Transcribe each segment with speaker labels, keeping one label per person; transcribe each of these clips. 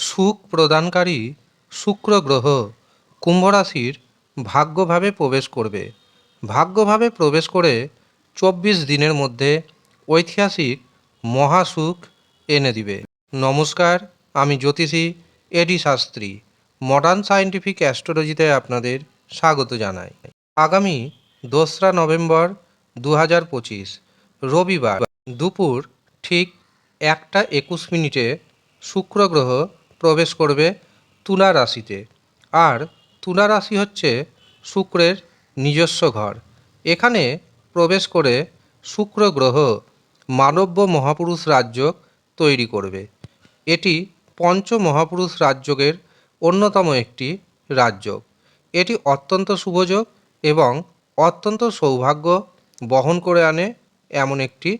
Speaker 1: সুখ প্রদানকারী শুক্র গ্রহ কুম্ভ রাশির ভাগ্যভাবে প্রবেশ করবে। ভাগ্যভাবে প্রবেশ করে চব্বিশ দিনের মধ্যে ঐতিহাসিক মহাসুখ এনে দিবে। নমস্কার, আমি জ্যোতিষী A D Shastri modern scientific অ্যাস্ট্রোলজিতে আপনাদের স্বাগত জানাই। আগামী দোসরা নভেম্বর দু হাজার পঁচিশ, রবিবার দুপুর ঠিক একটা একুশ মিনিটে শুক্র গ্রহ প্রবেশ করবে তুলা রাশিতে। আর তুলা রাশি হচ্ছে শুক্রের নিজস্ব ঘর। এখানে প্রবেশ করে শুক্র গ্রহ মানব্য মহাপুরুষ রাজ্য তৈরি করবে। এটি পঞ্চ মহাপুরুষ রাজযোগের অন্যতম একটি রাজযোগ এটি অত্যন্ত শুভযোগ এবং অত্যন্ত সৌভাগ্য বহন করে আনে এমন একটি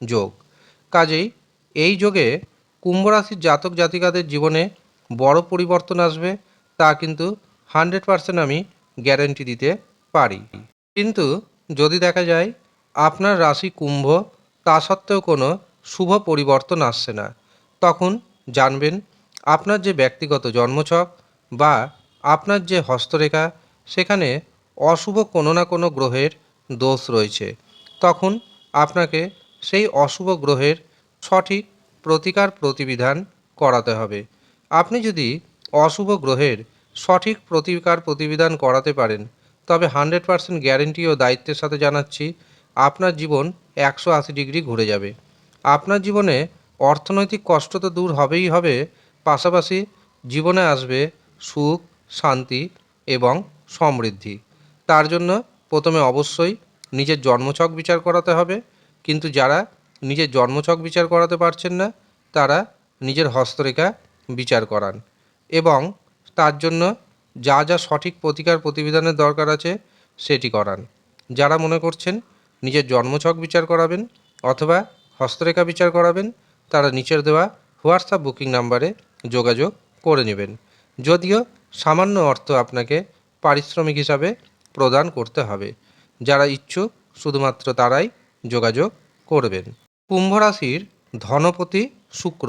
Speaker 1: যোগ। কাজেই এই যোগে কুম্ভ রাশির জাতক জাতিকাদের জীবনে বড় পরিবর্তন আসবে, তা কিন্তু হান্ড্রেড পারসেন্ট আমি গ্যারেন্টি দিতে পারি। কিন্তু যদি দেখা যায়, আপনার রাশি কুম্ভ, তা সত্ত্বেও কোনো শুভ পরিবর্তন আসছে না। তখন জানবেন আপনার যে ব্যক্তিগত জন্মছক বা আপনার যে হস্তরেখা, সেখানে অশুভ কোনো না কোনো গ্রহের দোষ রয়েছে। তখন আপনাকে সেই অশুভ গ্রহের সঠিক প্রতিকার প্রতিবিধান করাতে হবে। আপনি যদি অশুভ গ্রহের সঠিক প্রতিকার প্রতিবিধান করাতে পারেন, তবে হান্ড্রেড পারসেন্ট গ্যারেন্টি ও দায়িত্বের সাথে জানাচ্ছি, আপনার জীবন একশো আশি ডিগ্রি ঘুরে যাবে। আপনার জীবনে অর্থনৈতিক কষ্ট তো দূর হবেই হবে, পাশাপাশি জীবনে আসবে সুখ, শান্তি এবং সমৃদ্ধি। তার জন্য প্রথমে অবশ্যই নিজের জন্মছক বিচার করাতে হবে, কিন্তু যারা নিজের জন্মছক বিচার করাতে পারছেন না, তারা নিজের হস্তরেখা বিচার করান। এবং তার জন্য যা যা সঠিক প্রতিকার প্রতিবিধানের দরকার আছে, সেটি করান। যারা মনে করছেন নিজের জন্মছক বিচার করাবেন অথবা হস্তরেখা বিচার করাবেন, তারা নিচের দেওয়া হোয়াটসঅ্যাপ বুকিং নাম্বারে যোগাযোগ করে নেবেন। যদিও সামান্য অর্থ আপনাকে পারিশ্রমিক হিসাবে প্রদান করতে হবে। যারা ইচ্ছুক, শুধুমাত্র তারাই যোগাযোগ করবেন। কুম্ভ রাশির ধনপতি শুক্র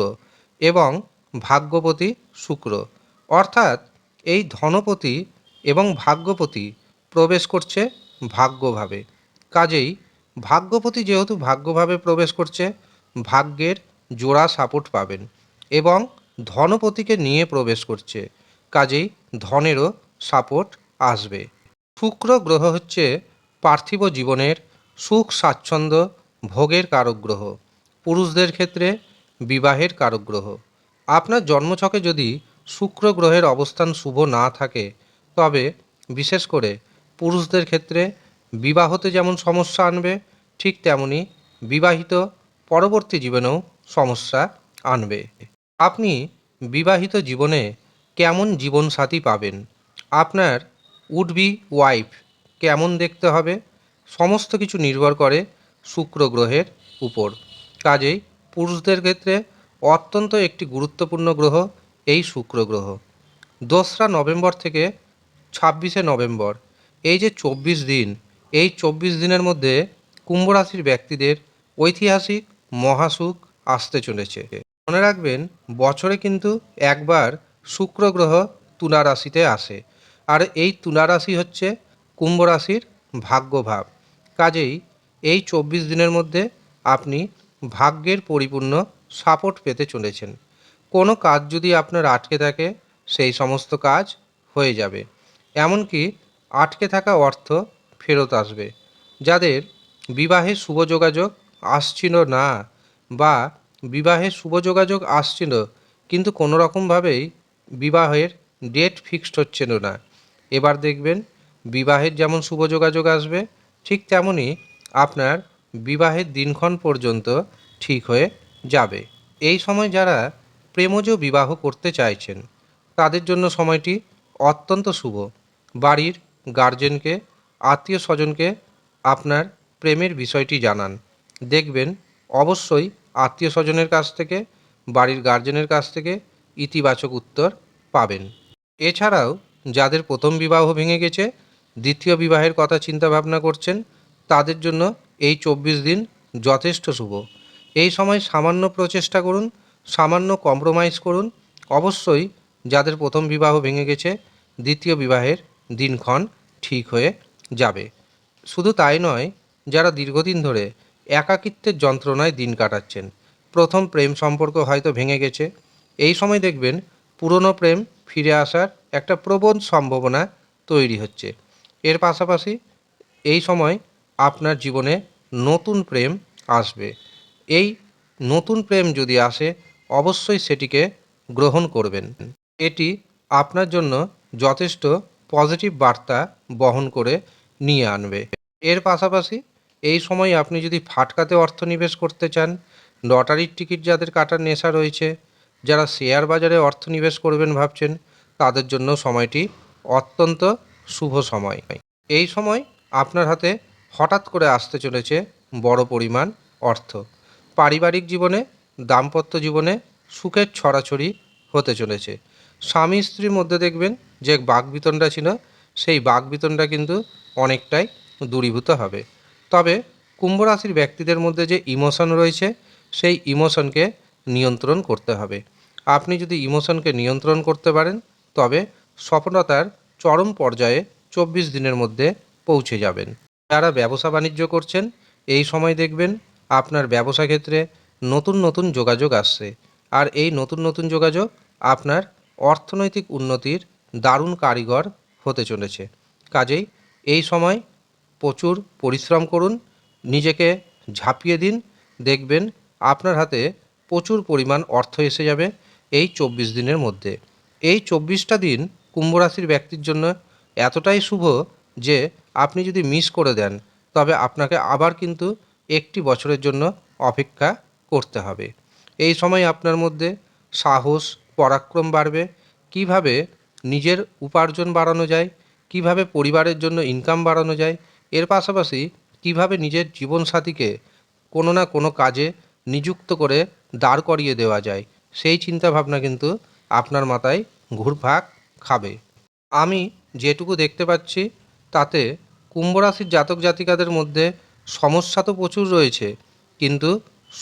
Speaker 1: এবং ভাগ্যপতি শুক্র। অর্থাৎ এই ধনপতি এবং ভাগ্যপতি প্রবেশ করছে ভাগ্যভাবে। কাজেই ভাগ্যপতি যেহেতু ভাগ্যভাবে প্রবেশ করছে, ভাগ্যের জোড়া সাপোর্ট পাবেন এবং ধনপতিকে নিয়ে প্রবেশ করছে। কাজেই ধনেরও সাপোর্ট আসবে। শুক্র গ্রহ হচ্ছে পার্থিব জীবনের সুখ স্বাচ্ছন্দ্য ভোগের কারক গ্রহ পুরুষদের ক্ষেত্রে বিবাহের কারক গ্রহ আপনার জন্মছকে যদি শুক্র গ্রহের অবস্থান শুভ না থাকে, তবে বিশেষ করে পুরুষদের ক্ষেত্রে বিবাহতে যেমন সমস্যা আনবে, ঠিক তেমনি বিবাহিত পরবর্তী জীবনেও সমস্যা আনবে। আপনি বিবাহিত জীবনে কেমন জীবনসাথী পাবেন? আপনার উড বি ওয়াইফ কেমন দেখতে হবে? সমস্ত কিছু নির্ভর করে শুক্র গ্রহের উপর। কাজেই পুরুষদের ক্ষেত্রে অত্যন্ত একটি গুরুত্বপূর্ণ গ্রহ এই শুক্র গ্রহ। দোসরা নভেম্বর থেকে ছাব্বিশে নভেম্বর, এই যে চব্বিশ দিন, এই চব্বিশ দিনের মধ্যে কুম্ভ রাশির ব্যক্তিদের ঐতিহাসিক মহাসুখ আসতে চলেছে। মনে রাখবেন, বছরে কিন্তু একবার শুক্র গ্রহ তুলা রাশিতে আসে। আর এই তুলা রাশি হচ্ছে কুম্ভ রাশির ভাগ্যভাব। কাজেই এই চব্বিশ দিনের মধ্যে আপনি ভাগ্যের পরিপূর্ণ সাপোর্ট পেতে চলেছেন। কোনো কাজ যদি আপনার আটকে থাকে, সেই সমস্ত কাজ হয়ে যাবে। এমনকি আটকে থাকা অর্থ ফেরত আসবে। যাদের বিবাহে শুভ যোগাযোগ আসছিল না বা বিবাহে শুভ যোগাযোগ আসছিল, কিন্তু কোনো রকমভাবেই বিবাহের ডেট ফিক্সড হচ্ছিল না। এবার দেখবেন, বিবাহের যেমন শুভ যোগাযোগ আসবে, ঠিক তেমনই আপনার বিবাহের দিনক্ষণ পর্যন্ত ঠিক হয়ে যাবে। এই সময় যারা প্রেমজ বিবাহ করতে চাইছেন, তাদের জন্য সময়টি অত্যন্ত শুভ। বাড়ির গার্জেনকে আত্মীয় স্বজনকে আপনার প্রেমের বিষয়টি জানান। দেখবেন অবশ্যই আত্মীয় স্বজনের কাছ থেকে, বাড়ির গার্জেনের কাছ থেকে ইতিবাচক উত্তর পাবেন। এছাড়াও যাদের প্রথম বিবাহ ভেঙে গেছে, দ্বিতীয় বিবাহের কথা চিন্তা ভাবনা করছেন তাদের জন্য এই চব্বিশ দিন যথেষ্ট শুভ। এই সময় সামান্য প্রচেষ্টা করুন, সামান্য কম্প্রোমাইজ করুন। অবশ্যই যাদের প্রথম বিবাহ ভেঙে গেছে, দ্বিতীয় বিবাহের দিনক্ষণ ঠিক হয়ে যাবে। শুধু তাই নয়, যারা দীর্ঘদিন ধরে একাকিত্বের যন্ত্রণায় দিন কাটাচ্ছেন, প্রথম প্রেম সম্পর্ক হয়তো ভেঙে গেছে, এই সময় দেখবেন পুরনো প্রেম ফিরে আসার একটা প্রবল সম্ভাবনা তৈরি হচ্ছে। এর পাশাপাশি এই সময় আপনার জীবনে নতুন প্রেম আসবে। এই নতুন প্রেম যদি আসে, অবশ্যই সেটিকে গ্রহণ করবেন। এটি আপনার জন্য যথেষ্ট পজিটিভ বার্তা বহন করে নিয়ে আনবে। এর পাশাপাশি এই সময় আপনি যদি ফাটকাতে অর্থ নিবেশ করতে চান, লটারির টিকিট যাদের কাটার নেশা রয়েছে, যারা শেয়ার বাজারে অর্থ নিবেশ করবেন ভাবছেন, তাদের জন্য সময়টি অত্যন্ত শুভ সময়। এই সময় আপনার হাতে হঠাৎ করে আসতে চলেছে বড় পরিমাণ অর্থ। পারিবারিক জীবনে, দাম্পত্য জীবনে সুখের ছড়াছড়ি হতে চলেছে। স্বামী স্ত্রীর মধ্যে দেখবেন যে বাগবিতণ্ডা ছিল, সেই বাগবিতণ্ডা কিন্তু অনেকটাই দূরীভূত হবে। তবে কুম্ভ রাশির ব্যক্তিদের মধ্যে যে ইমোশন রয়েছে, সেই ইমোশনকে নিয়ন্ত্রণ করতে হবে। আপনি যদি ইমোশনকে নিয়ন্ত্রণ করতে পারেন, তবে সফলতার চরম পর্যায়ে চব্বিশ দিনের মধ্যে পৌঁছে যাবেন। যারা ব্যবসা বাণিজ্য করছেন, এই সময় দেখবেন আপনার ব্যবসা ক্ষেত্রে নতুন নতুন যোগাযোগ আসছে। আর এই নতুন নতুন যোগাযোগ আপনার অর্থনৈতিক উন্নতির দারুণ কারিগর হতে চলেছে। কাজেই এই সময় প্রচুর পরিশ্রম করুন, নিজেকে ঝাঁপিয়ে দিন, দেখবেন আপনার হাতে প্রচুর পরিমাণ অর্থ এসে যাবে এই চব্বিশ দিনের মধ্যে। এই চব্বিশটা দিন কুম্ভ রাশির ব্যক্তির জন্য এতটাই শুভ যে আপনি যদি মিস করে দেন, তবে আপনাকে আবার কিন্তু একটি বছরের জন্য অপেক্ষা করতে হবে। এই সময় আপনার মধ্যে সাহস, পরাক্রম বাড়বে। কীভাবে নিজের উপার্জন বাড়ানো যায়, কীভাবে পরিবারের জন্য ইনকাম বাড়ানো যায়, এর পাশাপাশি কীভাবে নিজের জীবনসাথীকে কোনো না কোনো কাজে নিযুক্ত করে দাঁড় করিয়ে দেওয়া যায়, সেই চিন্তাভাবনা কিন্তু আপনার মাথায় ঘুরপাক খাবে। আমি যেটুকু দেখতে পাচ্ছি তাতে কুম্ভ রাশির জাতক জাতিকাদের মধ্যে সমস্যা তো প্রচুর রয়েছে, কিন্তু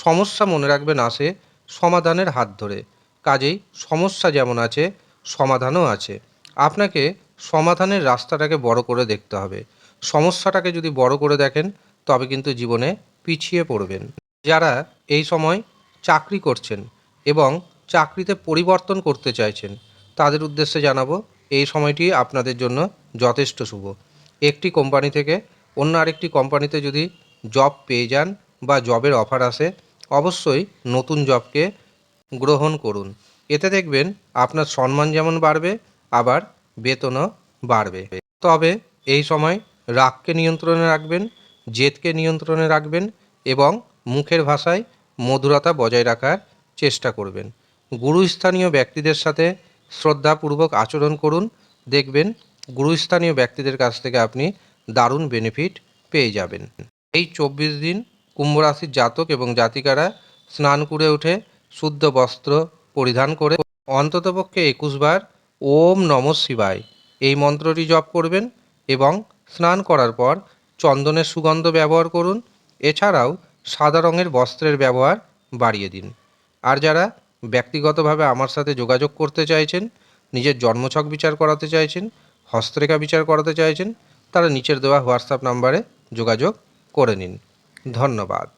Speaker 1: সমস্যা মনে রাখবেন আসে সমাধানের হাত ধরে। কাজেই সমস্যা যেমন আছে, সমাধানও আছে। আপনাকে সমাধানের রাস্তাটাকে বড় করে দেখতে হবে। সমস্যাটাকে যদি বড় করে দেখেন, তবে কিন্তু জীবনে পিছিয়ে পড়বেন। যারা এই সময় চাকরি করছেন এবং চাকরিতে পরিবর্তন করতে চাইছেন, তাদের উদ্দেশ্যে জানাব, এই সময়টি আপনাদের জন্য যথেষ্ট শুভ। একটি কোম্পানি থেকে অন্য আরেকটি কোম্পানিতে যদি জব পেয়ে যান বা জবের অফার আসে, অবশ্যই নতুন জবকে গ্রহণ করুন। এতে দেখবেন আপনার সম্মান যেমন বাড়বে, আবার বেতনও বাড়বে। তবে এই সময় রাগকে নিয়ন্ত্রণে রাখবেন, জেদকে নিয়ন্ত্রণে রাখবেন এবং মুখের ভাষায় মধুরতা বজায় রাখার চেষ্টা করবেন। গুরুস্থানীয় ব্যক্তিদের সাথে শ্রদ্ধাপূর্বক আচরণ করুন, দেখবেন গুরুস্থানীয় ব্যক্তিদের কাছ থেকে আপনি দারুণ বেনিফিট পেয়ে যাবেন। এই চব্বিশ দিন কুম্ভ রাশির জাতক এবং জাতিকারা স্নান করে উঠে শুদ্ধ বস্ত্র পরিধান করে অন্ততপক্ষে একুশবার ওম নম শিবায় এই মন্ত্রটি জপ করবেন এবং স্নান করার পর চন্দনের সুগন্ধ ব্যবহার করুন। এছাড়াও সাদা রঙের বস্ত্রের ব্যবহার বাড়িয়ে দিন। আর যারা ব্যক্তিগতভাবে আমার সাথে যোগাযোগ করতে চাইছেন, নিজের জন্মছক বিচার করাতে চাইছেন হস্তরেখা বিচার করাতে চাইছেন তারা নিচের দেওয়া হোয়াটসঅ্যাপ নাম্বারে যোগাযোগ করে নিন। ধন্যবাদ।